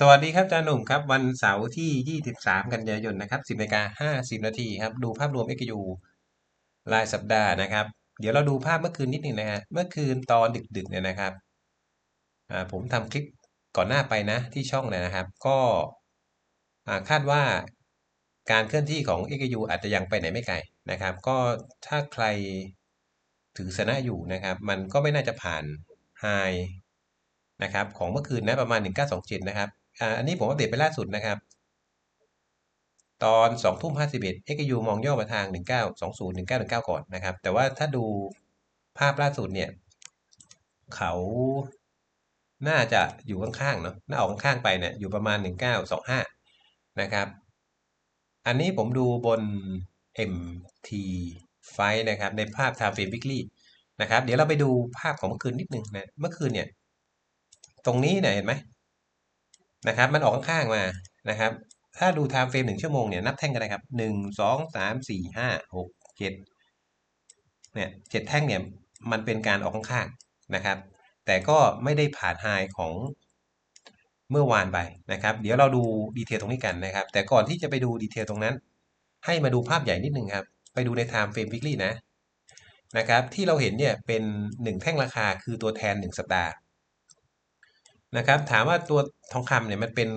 สวัสดีครับอาจารย์หนุ่มครับ วันเสาร์ที่ 23 กันยายนนะครับ10นาฬิกา50 นาทีครับ ดูภาพรวม XU รายสัปดาห์นะครับ เดี๋ยวเราดูภาพเมื่อคืนนิดหนึ่งนะฮะเมื่อคืนตอนดึกๆเนี่ยนะครับผมทำคลิปก่อนหน้าไปนะที่ช่องเลยนะครับ ก็คาดว่าการเคลื่อนที่ของ XU อาจจะยังไปไหนไม่ไกลนะครับ ก็ถ้าใครถือสนะอยู่นะครับ มันก็ไม่น่าจะผ่านไฮนะครับของเมื่อคืนนะประมาณ 1927 นะครับ อันนี้ผมอัปเดตไปล่าสุดนะครับ ตอน2ทุ่ม51 XU มองย่อมาทาง 1920 1919 ก่อนนะครับ แต่ว่าถ้าดูภาพล่าสุดเนี่ย เขาน่าจะอยู่ข้างๆเนาะน่าออกข้างๆไปเนี่ยอยู่ประมาณ 1925 นะครับ อันนี้ผมดูบน MT ไฟนะครับ ในภาพ Time Frame Weekly นะครับ เดี๋ยวเราไปดูภาพของเมื่อคืนนิดนึงนะ เมื่อคืนเนี่ย ตรงนี้เนี่ยเห็นไหม นะครับ มันออกข้างๆมานะครับ ถ้าดู time frame หนึ่งชั่วโมงเนี่ยนับแท่งกันนะครับหนึ่งสองสามสี่ห้าหกเจ็ดเนี่ยเจ็ดแท่งเนี่ยมันเป็นการออกข้างๆนะครับ แต่ก็ไม่ได้ผ่านไฮของเมื่อวานไปนะครับ เดี๋ยวเราดูดีเทลตรงนี้กันนะครับ แต่ก่อนที่จะไปดูดีเทลตรงนั้น ให้มาดูภาพใหญ่นิดนึงครับ ไปดูใน time frame weekly นะนะครับ ที่เราเห็นเนี่ยเป็นหนึ่งแท่งราคาคือตัวแทนหนึ่งสัปดาห์ นะครับ ถามว่าตัวทองคำเนี่ยมันเป็น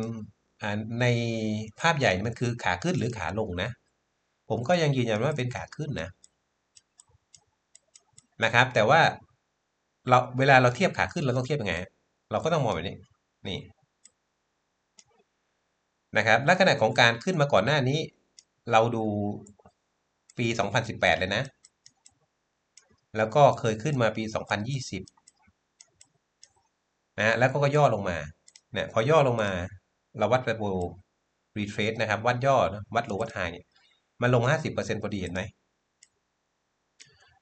ในภาพใหญ่มันคือขาขึ้นหรือขาลงนะ ผมก็ยังยืนยันว่าเป็นขาขึ้นนะนะครับ แต่ว่าเราเวลาเราเทียบขาขึ้นเราต้องเทียบยังไง เราก็ต้องมองแบบนี้นี่นะครับลักษณะของการขึ้นมาก่อนหน้านี้ เราดูปี 2018 เลยนะ แล้วก็เคยขึ้นมาปี 2020 นะแล้วก็ย่อลงมาเนี่ยพอย่อลงมา เราวัดระบบรีเทรสนะครับ วัดย่อนะวัดโลวัดไฮเนี่ยมันลง 50%พอดีเห็นไหม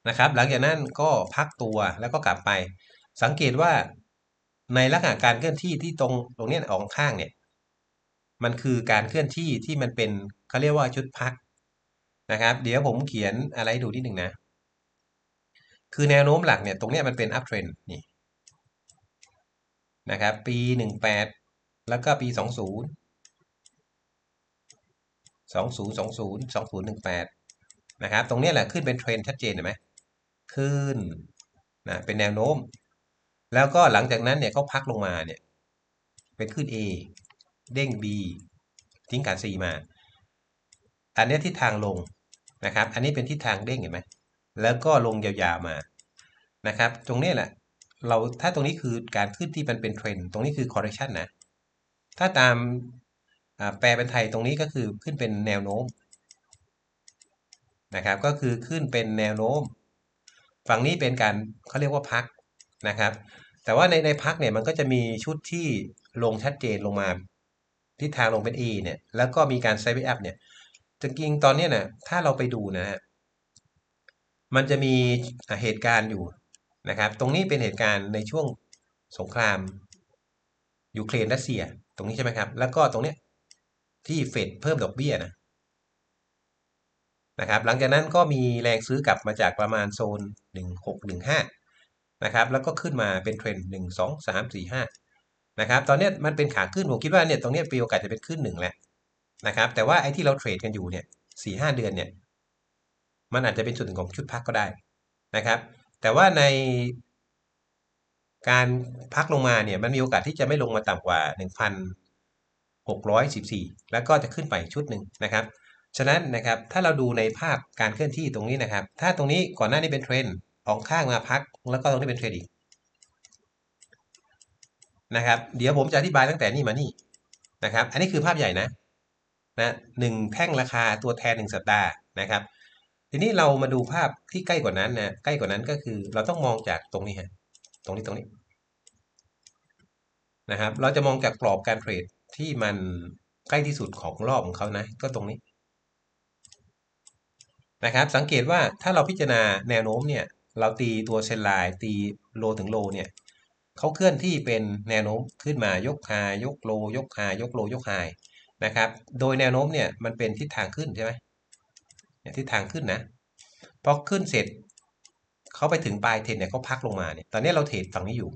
นะครับ หลังจากนั้นก็พักตัวแล้วก็กลับไป สังเกตว่าในลักษณะการเคลื่อนที่ที่ตรงตรงนี้ออกข้างเนี่ยมันคือการเคลื่อนที่ที่มันเป็นเขาเรียกว่าชุดพักนะครับ เดี๋ยวผมเขียนอะไรดูนิดหนึ่งนะ คือแนวโน้มหลักเนี่ยตรงนี้มันเป็น up trend นี่ นะครับ ปี 18 แล้วก็ปี 20 2020 2018 นะครับ ตรงนี้แหละขึ้นเป็นเทรนชัดเจนเห็นไหมขึ้นนะเป็นแนวโน้ม แล้วก็หลังจากนั้นเนี่ยก็พักลงมาเนี่ย เป็นขึ้น A เด้ง B ทิ้งการ C มา อันนี้ทิศทางลงนะครับ อันนี้เป็นทิศทางเด้งเห็นไหมแล้วก็ลงยาวๆมานะครับ ตรงนี้แหละ เราถ้าตรงนี้คือการขึ้นที่มันเป็นเทรนตรงนี้คือ correction นะ ถ้าตามแปลเป็นไทยตรงนี้ก็คือขึ้นเป็นแนวโน้มนะครับ ก็คือขึ้นเป็นแนวโน้ม ฝั่งนี้เป็นการเขาเรียกว่าพักนะครับ แต่ว่าในในพักเนี่ยมันก็จะมีชุดที่ลงชัดเจนลงมาทิศทางลงเป็น E เนี่ย แล้วก็มีการไซด์อัพเนี่ยจริงๆตอนนี้นะถ้าเราไปดูนะฮะมันจะมีเหตุการณ์อยู่ นะครับ ตรงนี้เป็นเหตุการณ์ในช่วงสงครามยูเครนรัสเซีย ตรงนี้ใช่ไหมครับ แล้วก็ตรงนี้ที่เฟดเพิ่มดอกเบี้ยนะนะครับ หลังจากนั้นก็มีแรงซื้อกลับมาจากประมาณโซน 1615 นะครับ แล้วก็ขึ้นมาเป็นเทรนด์ 1 2 3 4 5 นะครับ ตอนนี้มันเป็นขาขึ้น ผมคิดว่าเนี่ยตรงนี้ปีโอกาสจะเป็นขึ้นหนึ่งแหละนะครับ แต่ว่าไอ้ที่เราเทรดกันอยู่เนี่ยสี่ห้าเดือนเนี่ย มันอาจจะเป็นส่วนหนึ่งของชุดพักก็ได้นะครับ แต่ว่าในการพักลงมาเนี่ยมันมีโอกาสที่จะไม่ลงมาต่ำกว่า 1,614 แล้วก็จะขึ้นไปชุดหนึ่งนะครับ ฉะนั้นนะครับถ้าเราดูในภาพการเคลื่อนที่ตรงนี้นะครับ ถ้าตรงนี้ก่อนหน้านี้เป็นเทรนออกข้างมาพัก แล้วก็ตรงนี้เป็นเทรนอีกนะครับ เดี๋ยวผมจะอธิบายตั้งแต่นี่มานี่นะครับ อันนี้คือภาพใหญ่นะนะหนึ่งแท่งราคาตัวแทนหนึ่งสัปดาห์นะครับ ทีนี้เรามาดูภาพที่ใกล้กว่านั้นนะใกล้กว่านั้นก็คือเราต้องมองจากตรงนี้ฮะตรงนี้ตรงนี้นะครับ เราจะมองจากกรอบการเทรดที่มันใกล้ที่สุดของรอบของเขานะ ก็ตรงนี้นะครับ สังเกตว่าถ้าเราพิจารณาแนวโน้มเนี่ย เราตีตัวเซนไลน์ตีโลถึงโลเนี่ยเขาเคลื่อนที่เป็นแนวโน้มขึ้นมายกหายกโล ยกหายกโลยกไฮนะครับ โดยแนวโน้มเนี่ยมันเป็นทิศทางขึ้นใช่ไหม ทิศทางขึ้นนะพอขึ้นเสร็จเขาไปถึงปลายเทรนเนี่ยเขาพักลงมาเนี่ยตอนนี้เราเทรดฝั่งนี้อยู่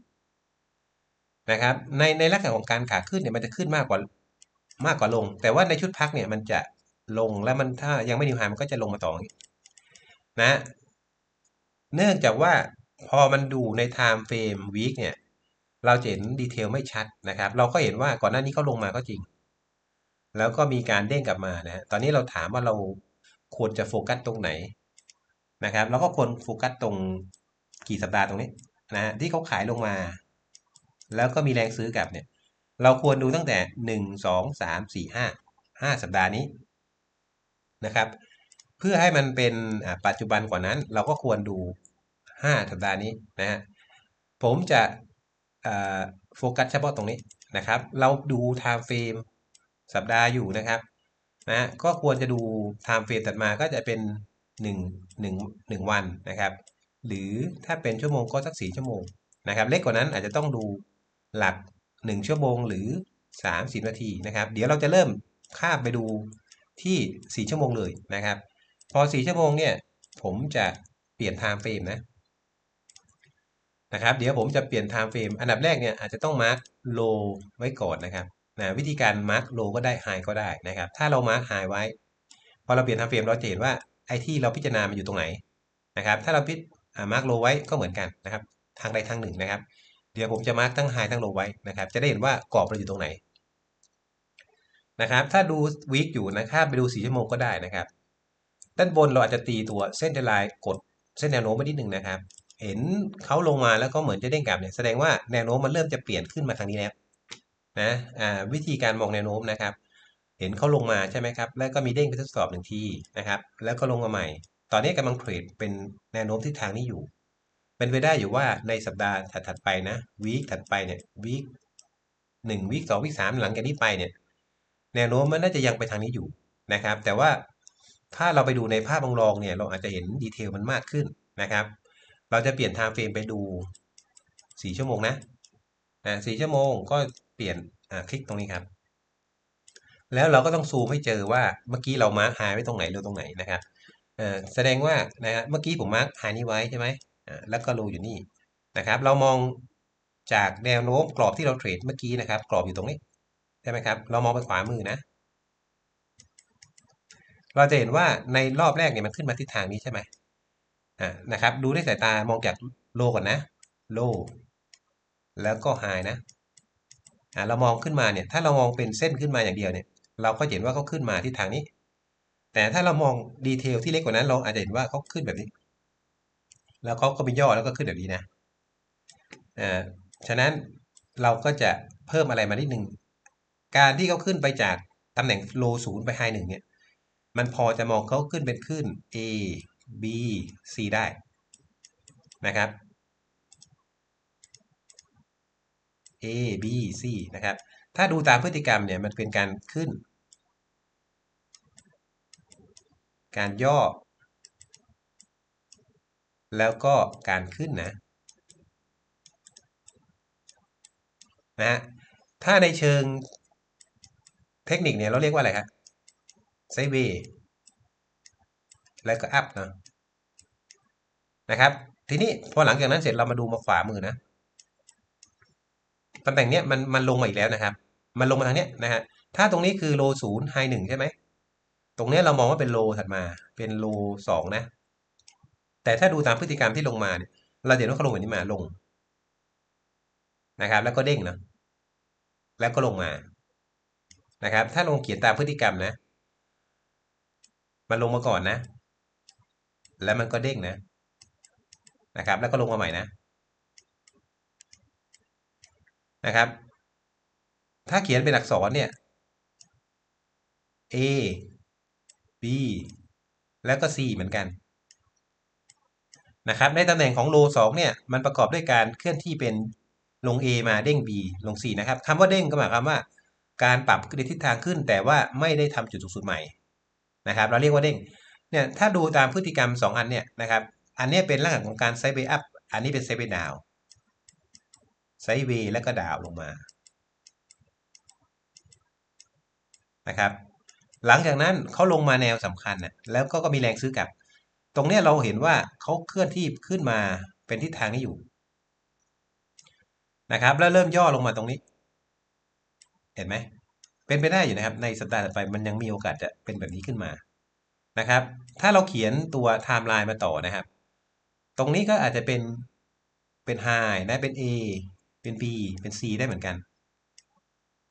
นะครับในในลักษณะของการขาขึ้นเนี่ยมันจะขึ้นมากกว่ามากกว่าลง แต่ว่าในชุดพักเนี่ยมันจะลงแล้วมันถ้ายังไม่นิวไฮมันก็จะลงมาต่อนี้นะเนื่องจากว่าพอมันดูใน time frame week เนี่ยเราจะเห็นดีเทลไม่ชัดนะครับ เราก็เห็นว่าก่อนหน้านี้เขาลงมาก็จริง แล้วก็มีการเด้งกลับมานะตอนนี้เราถามว่าเรา ควรจะโฟกัสตรงไหนนะครับเราก็ควรโฟกัสตรงกี่สัปดาห์ตรงนี้นะที่เขาขายลงมา แล้วก็มีแรงซื้อกลับเนี่ย เราควรดูตั้งแต่หนึ่งสองสามสี่ห้าห้าสัปดาห์นี้นะครับ เพื่อให้มันเป็นปัจจุบันกว่านั้น เราก็ควรดูห้าสัปดาห์นี้นะฮะผมจะโฟกัสเฉพาะตรงนี้นะครับ เราดู time frame สัปดาห์อยู่นะครับ นะก็ควรจะดู time frame ถัดมาก็จะเป็น 1 1 1 วันนะครับ หรือถ้าเป็นชั่วโมงก็สัก 4 ชั่วโมงนะครับ เล็กกว่านั้นอาจจะต้องดูหลัก 1 ชั่วโมงหรือ 30 นาทีนะครับ เดี๋ยวเราจะเริ่มข้ามไปดูที่ 4 ชั่วโมงเลยนะครับ พอ 4 ชั่วโมงเนี่ย ผมจะเปลี่ยน time frame นะนะครับ เดี๋ยวผมจะเปลี่ยน time frame อันดับแรกเนี่ยอาจจะต้อง mark low ไว้ก่อนนะครับ นะวิธีการ mark low ก็ได้ high ก็ได้นะครับ ถ้าเรา mark high ไว้ พอเราเปลี่ยน time frame เราจะเห็นว่าไอ้ที่เราพิจารณามันอยู่ตรงไหนนะครับ ถ้าเราพิจมาร์กโลไว้ก็เหมือนกันนะครับ ทางใดทางหนึ่งนะครับ เดี๋ยวผมจะมาร์กทั้งไฮทั้งโลไว้นะครับ จะได้เห็นว่ากรอบเราอยู่ตรงไหนนะครับ ถ้าดูวีคอยู่นะครับไปดูสี่ชั่วโมงก็ได้นะครับ ด้านบนเราอาจจะตีตัวเส้นเดลายกดเส้นแนวโน้มไปนิดหนึ่งนะครับ เห็นเขาลงมาแล้วก็เหมือนจะเด้งกลับเนี่ยแสดงว่าแนวโน้มมันเริ่มจะเปลี่ยนขึ้นมาทางนี้แล้ว นะวิธีการมองแนวโน้มนะครับ เห็นเขาลงมาใช่ไหมครับ แล้วก็มีเด้งไปทดสอบหนึ่งทีนะครับ แล้วก็ลงมาใหม่ ตอนนี้กำลังเทรดเป็นแนวโน้มทิศทางนี้อยู่ เป็นไปได้อยู่ว่าในสัปดาห์ถัดๆไปนะวีคถัดไปเนี่ยวีคหนึ่งวีคสองวีคสามหลังจากนี้ไปเนี่ย แนวโน้มมันน่าจะยังไปทางนี้อยู่นะครับ แต่ว่าถ้าเราไปดูในภาพรองๆเนี่ยเราอาจจะเห็นดีเทลมันมากขึ้นนะครับ เราจะเปลี่ยนไทม์เฟรมไปดูสี่ชั่วโมงนะสี่ชั่วโมงก็ เปลี่ยนอ่าคลิกตรงนี้ครับ แล้วเราก็ต้องซูมให้เจอว่าเมื่อกี้เรามาร์คไฮไว้ตรงไหนหรือตรงไหนนะครับแสดงว่านะฮะเมื่อกี้ผมมาร์คไฮนี้ไว้ใช่ไหมแล้วก็รูอยู่นี่นะครับ เรามองจากแนวโน้มกรอบที่เราเทรดเมื่อกี้นะครับ กรอบอยู่ตรงนี้ใช่ไหมครับ เรามองไปขวามือนะเราจะเห็นว่าในรอบแรกเนี่ยมันขึ้นมาทิศทางนี้ใช่ไหมอ่านะครับ ดูด้วยสายตามองจากโลก่อนนะ โล แล้วก็ไฮนะ เรามองขึ้นมาเนี่ยถ้าเรามองเป็นเส้นขึ้นมาอย่างเดียวเนี่ยเราก็เห็นว่าเขาขึ้นมาที่ทางนี้ แต่ถ้าเรามองดีเทลที่เล็กกว่านั้นเราอาจจะเห็นว่าเขาขึ้นแบบนี้ แล้วเขาก็มีย่อแล้วก็ขึ้นแบบนี้นะอ่าฉะนั้นเราก็จะเพิ่มอะไรมานิดนึงการที่เขาขึ้นไปจากตำแหน่งโลศูนย์ไปไฮหนึ่งเนี่ยมันพอจะมองเขาขึ้นเป็นขึ้น A B C ได้นะครับ A B C นะครับ ถ้าดูตามพฤติกรรมเนี่ยมันเป็นการขึ้น การย่อ แล้วก็การขึ้นนะนะฮะถ้าในเชิงเทคนิคเนี่ยเราเรียกว่าอะไรครับไซเวแล้วก็อัพนะนะครับ ทีนี้พอหลังจากนั้นเสร็จเรามาดูมาขวามือนะ ตำแหน่งเนี้ยมันมันลงมาอีกแล้วนะครับ มันลงมาทางเนี้ยนะฮะถ้าตรงนี้คือโลศูนย์ไฮหนึ่งใช่ไหมตรงนี้เรามองว่าเป็นโลถัดมาเป็นโลสองนะ แต่ถ้าดูตามพฤติกรรมที่ลงมาเนี่ยเราเห็นว่าเขาลงแบบนี้มาลงนะครับ แล้วก็เด้งนะแล้วก็ลงมานะครับ ถ้าลงเขียนตามพฤติกรรมนะ มันลงมาก่อนนะ แล้วมันก็เด้งนะนะครับ แล้วก็ลงมาใหม่นะ นะครับ ถ้าเขียนเป็นอักษรเนี่ย A B แล้วก็ C เหมือนกันนะครับในตำแหน่งของโล2เนี่ยมันประกอบด้วยการเคลื่อนที่เป็นลง A มาเด้ง B ลง C นะครับคำว่าเด้งก็หมายความว่า การปรับในทิศทางขึ้น แต่ว่าไม่ได้ทำจุดสูงสุดใหม่นะครับ เราเรียกว่าเด้งเนี่ยถ้าดูตามพฤติกรรม 2 อันเนี่ยนะครับอันนี้เป็นลักษณะของการไซเวย์อัพอันนี้เป็นไซเวย์ดาว ไซด์เวย์แล้วก็ดาวลงมานะครับ หลังจากนั้นเขาลงมาแนวสำคัญนะแล้วก็ก็มีแรงซื้อกลับ ตรงนี้เราเห็นว่าเขาเคลื่อนที่ขึ้นมาเป็นทิศทางนี้อยู่นะครับ แล้วเริ่มย่อลงมาตรงนี้ เห็นไหมเป็นไปได้อยู่นะครับ ในสัปดาห์ถัดไปมันยังมีโอกาสจะเป็นแบบนี้ขึ้นมานะครับ ถ้าเราเขียนตัวไทม์ไลน์มาต่อนะครับ ตรงนี้ก็อาจจะเป็นเป็นไฮนะเป็น A เป็น B เป็น C ได้เหมือนกัน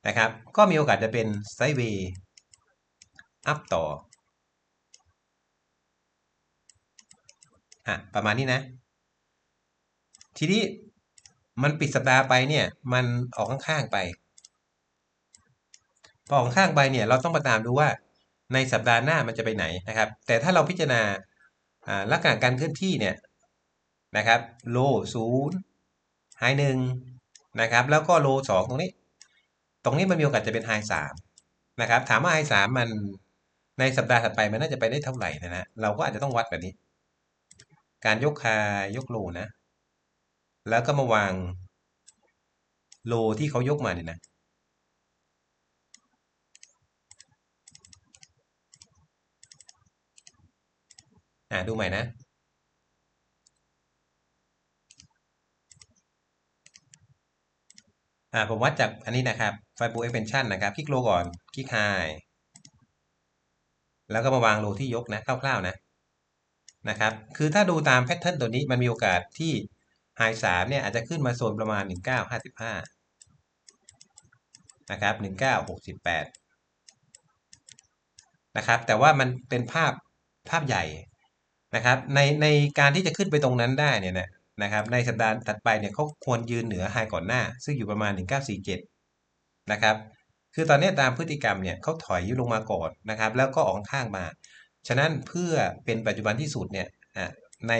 นะครับ ก็มีโอกาสจะเป็นไซด์เวย์อัพต่ออะประมาณนี้นะ ทีนี้มันปิดสัปดาห์ไปเนี่ย มันออกข้างๆไปพอออกข้างไปเนี่ย เราต้องมาตามดูว่าในสัปดาห์หน้ามันจะไปไหนนะครับ แต่ถ้าเราพิจารณาลักษณะการเคลื่อนที่เนี่ยนะครับ โลศูนย์ไฮหนึ่ง นะครับ แล้วก็โลสองตรงนี้ ตรงนี้มันมีโอกาสจะเป็นไฮสามนะครับ ถามว่าไฮสามมันในสัปดาห์ถัดไปมันน่าจะไปได้เท่าไหร่นะฮะเราก็อาจจะต้องวัดแบบนี้ การยกคายกโลนะ แล้วก็มาวางโลที่เขายกมาเนี่ยนะอ่าดูใหม่นะ อ่าผมวัดจากอันนี้นะครับไฟบูเอ็กเพนชันนะครับ คลิกโลก่อน คลิกไฮแล้วก็มาวางโลที่ยกนะคร่าวๆนะนะครับ คือถ้าดูตามแพทเทิร์นตัวนี้มันมีโอกาสที่ไฮสามเนี่ยอาจจะขึ้นมาโซนประมาณ 1955 นะครับ 1968 นะครับ แต่ว่ามันเป็นภาพภาพใหญ่นะครับ ในในการที่จะขึ้นไปตรงนั้นได้เนี่ยนะ นะครับในสัปดาห์ถัดไปเนี่ยเขาควรยืนเหนือไฮก่อนหน้า ซึ่งอยู่ประมาณ 1947 นะครับคือตอนนี้ตามพฤติกรรมเนี่ยเขาถอยลงมาก่อนนะครับ แล้วก็ออกข้างมา ฉะนั้นเพื่อเป็นปัจจุบันที่สุดเนี่ยใน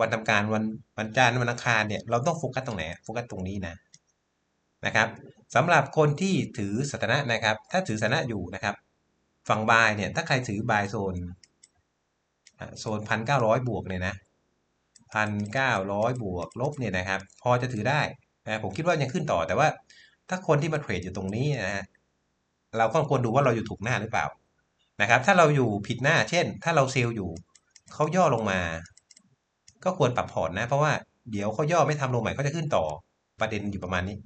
วันทำการวันวันจันทร์วันอังคารเนี่ยเราต้องโฟกัสตรงไหนโฟกัสตรงนี้นะนะครับสำหรับคนที่ถือสถานะนะครับ ถ้าถือสถานะอยู่นะครับ ฝั่งบายเนี่ยถ้าใครถือบายโซนโซนพันเก้าร้อยบวกเนี่ยนะ พันเก้าร้อยบวกลบเนี่ยนะครับ พอจะถือได้นะผมคิดว่ายังขึ้นต่อแต่ว่า ถ้าคนที่มาเทรดอยู่ตรงนี้นะฮะเราก็ควรดูว่าเราอยู่ถูกหน้าหรือเปล่านะครับ ถ้าเราอยู่ผิดหน้า เช่น ถ้าเราเซลล์อยู่เขาย่อลงมา ก็ควรปรับพอร์ตนะ เพราะว่าเดี๋ยวเขาย่อไม่ทำลงใหม่เขาจะขึ้นต่อประเด็นอยู่ประมาณนี้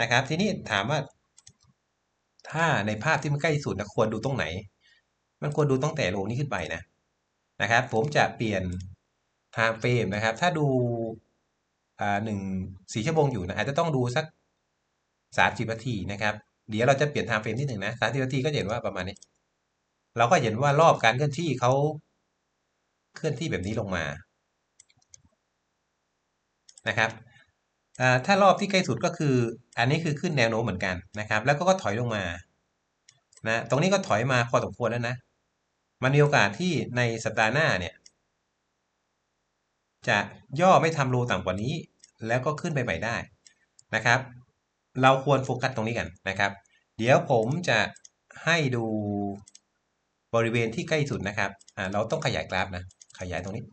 นะครับ ทีนี้ถามว่า ถ้าในภาพที่มันใกล้สุดนะควรดูตรงไหน มันควรดูตั้งแต่โลนี้ขึ้นไปนะนะครับ ผมจะเปลี่ยน time frame นะครับ ถ้าดูหนึ่งสี่ชั่วโมงอยู่นะอาจจะต้องดูสักสามสิบนาทีนะครับ เดี๋ยวเราจะเปลี่ยน time frame นิดหนึ่งนะสามสิบนาทีก็เห็นว่าประมาณนี้ เราก็เห็นว่ารอบการเคลื่อนที่เขาเคลื่อนที่แบบนี้ลงมานะครับถ้ารอบที่ใกล้สุดก็คือ อันนี้คือขึ้นแนวโน้มเหมือนกันนะครับ แล้วก็ถอยลงมานะตรงนี้ก็ถอยมาพอสมควรแล้วนะ มันมีโอกาสที่ในสัปดาห์หน้าเนี่ย จะย่อไม่ทำโลต่ำกว่านี้ แล้วก็ขึ้นไปใหม่ได้นะครับ เราควรโฟกัสตรงนี้กันนะครับ เดี๋ยวผมจะให้ดูบริเวณที่ใกล้สุดนะครับอ่าเราต้องขยายกราฟนะ ขยายตรงนี้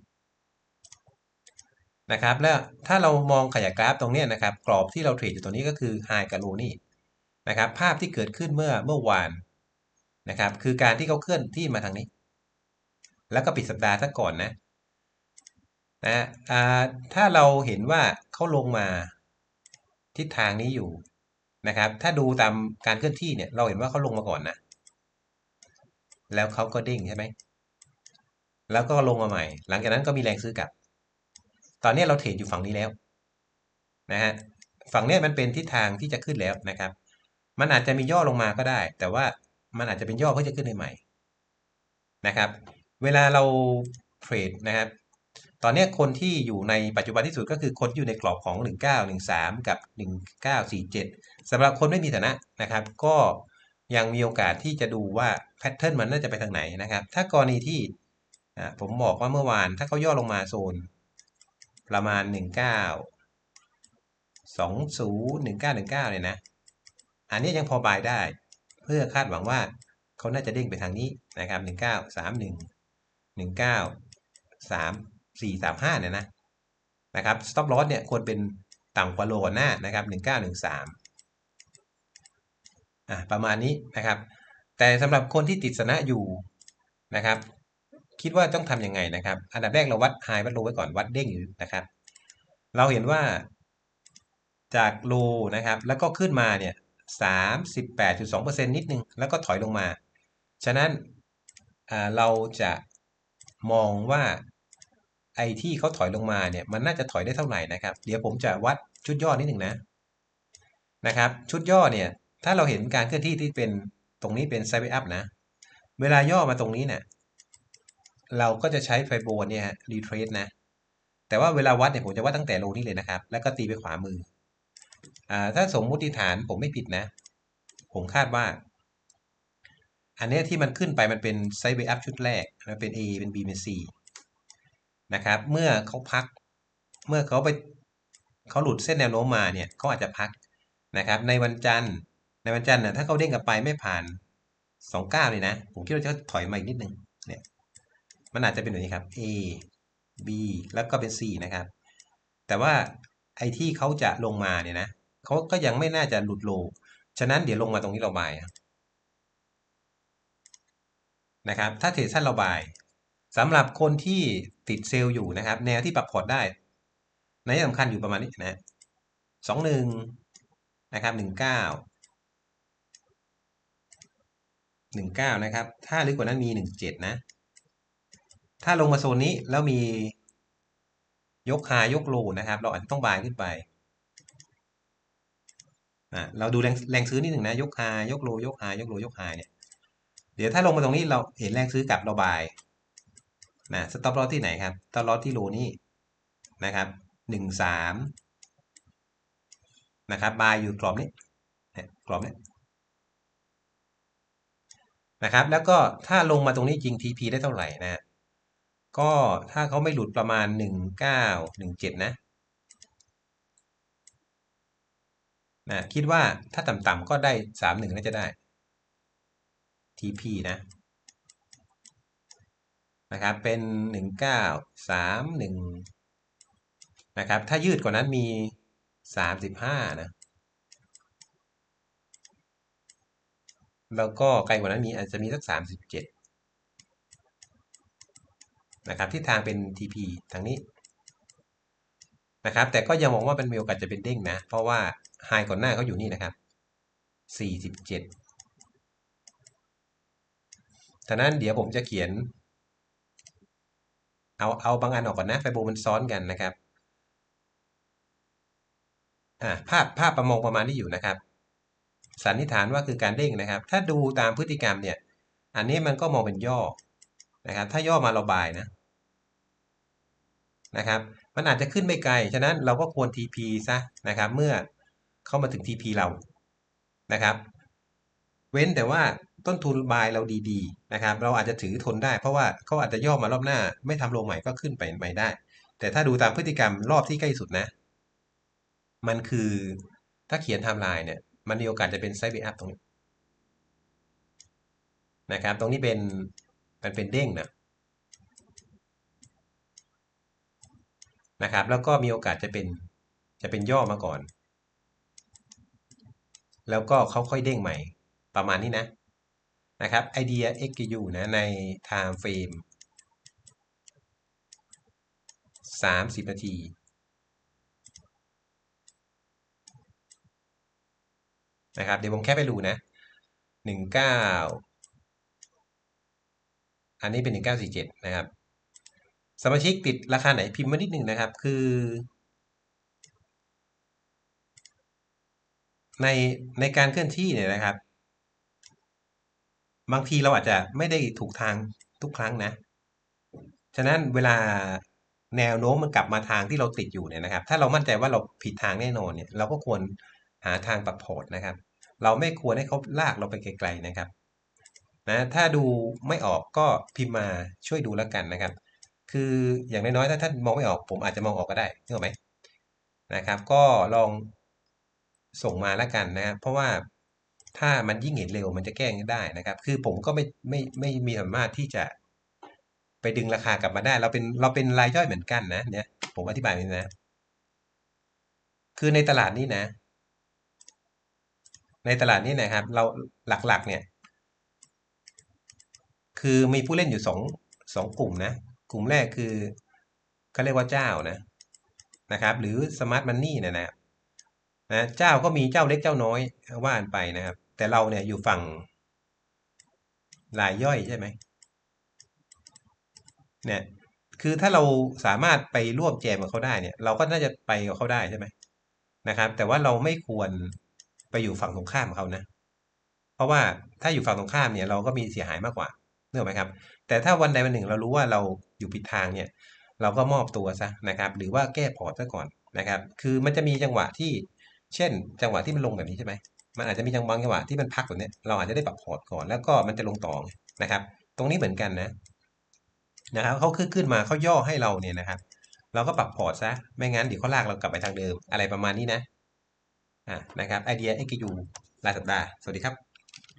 นะครับ แล้วถ้าเรามองขยายกราฟตรงนี้นะครับ กรอบที่เราเทรดอยู่ตรงนี้ก็คือไฮกับโลนี่นะครับ ภาพที่เกิดขึ้นเมื่อเมื่อวานนะครับ คือการที่เขาเคลื่อนที่มาทางนี้ แล้วก็ปิดสัปดาห์ซะก่อนนะ นะถ้าเราเห็นว่าเขาลงมาทิศทางนี้อยู่นะครับ ถ้าดูตามการเคลื่อนที่เนี่ย เราเห็นว่าเขาลงมาก่อนนะ แล้วเขาก็ดิ้งใช่ไหม แล้วก็ลงมาใหม่ หลังจากนั้นก็มีแรงซื้อกลับ ตอนนี้เราเทรดอยู่ฝั่งนี้แล้วนะฮะ ฝั่งนี้มันเป็นทิศทางที่จะขึ้นแล้วนะครับ มันอาจจะมีย่อลงมาก็ได้ แต่ว่ามันอาจจะเป็นย่อเพื่อจะขึ้นใหม่นะครับ เวลาเราเทรดนะครับ ตอนนี้คนที่อยู่ในปัจจุบันที่สุดก็คือคนที่อยู่ในกรอบของ 1913 กับ 1947สำหรับคนไม่มีฐานะนะครับ ก็ยังมีโอกาสที่จะดูว่าแพทเทิร์นมันน่าจะไปทางไหนนะครับ ถ้ากรณีที่ผมบอกว่าเมื่อวานถ้าเขาย่อลงมาโซน ประมาณ 19 20 1919เนี่ยนะ อันนี้ยังพอบายได้ เพื่อคาดหวังว่าเขาน่าจะเด้งไปทางนี้นะครับ 1931หนึ่ งเก้าสามสี่สามห้าเนี่ยนะนะครับ stop loss เนี่ยควรเป็นต่ำกว่าโลก่อนหน้านะครับหนึ่งเก้าหนึ่งสามอะประมาณนี้นะครับ แต่สำหรับคนที่ติดสนะอยู่นะครับ คิดว่าต้องทำยังไงนะครับ อันดับแรกเราวัดไฮวัดโลไว้ก่อนวัดเด้งอยู่นะครับ เราเห็นว่าจากโลนะครับ แล้วก็ขึ้นมาเนี่ยสามสิบแปดจุดสองเปอร์เซ็นนิดนึง แล้วก็ถอยลงมา ฉะนั้นเราจะมองว่า ไอ้ที่เขาถอยลงมาเนี่ยมันน่าจะถอยได้เท่าไหร่นะครับ เดี๋ยวผมจะวัดชุดย่อนิดหนึ่งนะนะครับ ชุดย่อเนี่ยถ้าเราเห็นการเคลื่อนที่ที่เป็นตรงนี้เป็นไซด์อัพนะ เวลาย่อมาตรงนี้เนี่ยเราก็จะใช้ไฟโบนเนี่ยรีเทรสนะ แต่ว่าเวลาวัดเนี่ยผมจะวัดตั้งแต่โลนี้เลยนะครับ แล้วก็ตีไปขวามืออ่าถ้าสมมุติฐานผมไม่ผิดนะ ผมคาดว่า อันนี้ที่มันขึ้นไปมันเป็นไซด์เวอัพชุดแรกมันเป็น A เป็น B เป็น C นะครับ เมื่อเขาพัก เมื่อเขาไปเขาหลุดเส้นแนวโน้มมาเนี่ยเขาอาจจะพักนะครับ ในวันจันทร์ในวันจันทร์นะถ้าเขาเด้งกลับไปไม่ผ่านสองเก้าเลยนะ ผมคิดว่าจะถอยมาอีกนิดนึงเนี่ยมันอาจจะเป็นแบบนี้ครับ A B แล้วก็เป็น C นะครับ แต่ว่าไอ้ที่เขาจะลงมาเนี่ยนะเขาก็ยังไม่น่าจะหลุดโล ฉะนั้นเดี๋ยวลงมาตรงนี้เราบายนะครับ ถ้าเทรดสั้นเราบายสำหรับคนที่ ติดเซลล์อยู่นะครับ แนวที่ปรับพอร์ตได้ในที่สำคัญอยู่ประมาณนี้นะสองหนึ่งนะครับหนึ่งเก้าหนึ่งเก้านะครับ ถ้าลึกกว่านั้นมีหนึ่งเจ็ดนะ ถ้าลงมาโซนนี้แล้วมียกหายกโลนะครับ เราอาจจะต้องบายขึ้นไปอะเราดูแรงแรงซื้อนิดหนึ่งนะยกหายกโลยกหายกโลยกหายเนี่ย เดี๋ยวถ้าลงมาตรงนี้เราเห็นแรงซื้อกลับเราบาย นะสต็อปลอสที่ไหนครับสต็อปลอสที่โลนี้นะครับหนึ่งสามนะครับบายอยู่กรอบนี้กรอบนี้นะครับ แล้วก็ถ้าลงมาตรงนี้จริง TP ได้เท่าไหร่นะ ก็ถ้าเขาไม่หลุดประมาณหนึ่งเก้าหนึ่งเจ็ดนะนะ คิดว่าถ้าต่ำๆก็ได้สามหนึ่งน่าจะได้ TP นะ นะครับเป็นหนึ่งเก้าสามหนึ่งนะครับถ้ายืดกว่านั้นมีสามสิบห้านะแล้วก็ไกลกว่านั้นมีอาจจะมีสักสามสิบเจ็ดนะครับที่ทางเป็น TP ทางนี้นะครับแต่ก็ยังมองว่าเป็นมีโอกาสจะเป็นเด้งนะ เพราะว่าไฮก่อนหน้าเขาอยู่นี่นะครับสี่สิบเจ็ดฉะนั้นเดี๋ยวผมจะเขียน เอาเอาบางอันออกก่อนนะไฟโบมันซ้อนกันนะครับอ่าภาพภาพประมงประมาณที่อยู่นะครับ สันนิษฐานว่าคือการเด้งนะครับ ถ้าดูตามพฤติกรรมเนี่ย อันนี้มันก็มองเป็นย่อนะครับ ถ้าย่อมาเราบายนะนะครับ มันอาจจะขึ้นไม่ไกล ฉะนั้นเราก็ควร TP ซะนะครับ เมื่อเข้ามาถึง TP เรานะครับ เว้นแต่ว่า ต้นทุนบายเราดีๆนะครับเราอาจจะถือทนได้ เพราะว่าเขาอาจจะย่อมารอบหน้า ไม่ทำโลใหม่ก็ขึ้นไปใหม่ได้ แต่ถ้าดูตามพฤติกรรมรอบที่ใกล้สุดนะ มันคือถ้าเขียนไทม์ไลน์เนี่ยมันมีโอกาสจะเป็นไซด์เบอัพตรงนี้นะครับ ตรงนี้เป็นมันเป็นเด้งนะนะครับ แล้วก็มีโอกาสจะเป็นจะเป็นย่อมาก่อน แล้วก็เขาค่อยเด้งใหม่ประมาณนี้นะ นะครับไอเดีย XQ นะใน time frame 30 นาที นะครับ เดี๋ยวผมแค่ไปดูนะ 19 อันนี้เป็น 1947 นะครับ สมาชิกติดราคาไหนพิมพ์มานิดหนึ่งนะครับ คือ ในในการเคลื่อนที่เนี่ยนะครับ บางทีเราอาจจะไม่ได้ถูกทางทุกครั้งนะ ฉะนั้นเวลาแนวโน้มมันกลับมาทางที่เราติดอยู่เนี่ยนะครับ ถ้าเรามั่นใจว่าเราผิดทางแน่นอนเนี่ย เราก็ควรหาทางปรับพอร์ตนะครับ เราไม่ควรให้เขาลากเราไปไกลๆนะครับ นะ ถ้าดูไม่ออกก็พิมพ์มาช่วยดูแล้วกันนะครับ คืออย่างน้อยๆถ้าท่านมองไม่ออก ผมอาจจะมองออกก็ได้นึกออกไหมนะครับ ก็ลองส่งมาแล้วกันนะครับ เพราะว่า ถ้ามันยิ่งเห็นเร็วมันจะแก้งได้นะครับ คือผมก็ไม่ไม่ไม่มีสามารถที่จะไปดึงราคากลับมาได้ เราเป็นเราเป็นรายย่อยเหมือนกันนะเนี่ยผมอธิบายนี้นะ คือในตลาดนี้นะ ในตลาดนี้นะครับ เราหลักๆ เนี่ย คือมีผู้เล่นอยู่สองสองกลุ่มนะ กลุ่มแรกคือเขาเรียกว่าเจ้านะนะครับ หรือสมาร์ทมันนี่เนี่ยนะ นะเจ้าก็มีเจ้าเล็กเจ้าน้อยว่านไปนะครับ แต่เราเนี่ยอยู่ฝั่งรายย่อยใช่ไหมเนี่ยคือถ้าเราสามารถไปร่วมแจมกับเขาได้เนี่ย เราก็น่าจะไปกับเขาได้ใช่ไหมนะครับ แต่ว่าเราไม่ควรไปอยู่ฝั่งตรงข้ามเขานะ เพราะว่าถ้าอยู่ฝั่งตรงข้ามเนี่ย เราก็มีเสียหายมากกว่าเนอะไหมครับ แต่ถ้าวันใดวันหนึ่งเรารู้ว่าเราอยู่ผิดทางเนี่ย เราก็มอบตัวซะนะครับ หรือว่าแก้พอร์ตซะก่อนนะครับ คือมันจะมีจังหวะที่ เช่น จังหวะที่มันลงแบบนี้ใช่ไหมมันอาจจะมีจังบางจังหวะที่มันพักแบบนี้เราอาจจะได้ปรับพอร์ตก่อนแล้วก็มันจะลงต่อนะครับ ตรงนี้เหมือนกันนะนะครับเขาขึ้นขึ้นมาเขาย่อให้เราเนี่ยนะครับ เราก็ปรับพอร์ตซะไม่งั้นเดี๋ยวเขาลากเรากลับไปทางเดิมอะไรประมาณนี้นะอ่านะครับไอเดีย XQ รายสัปดาห์สวัสดีครับ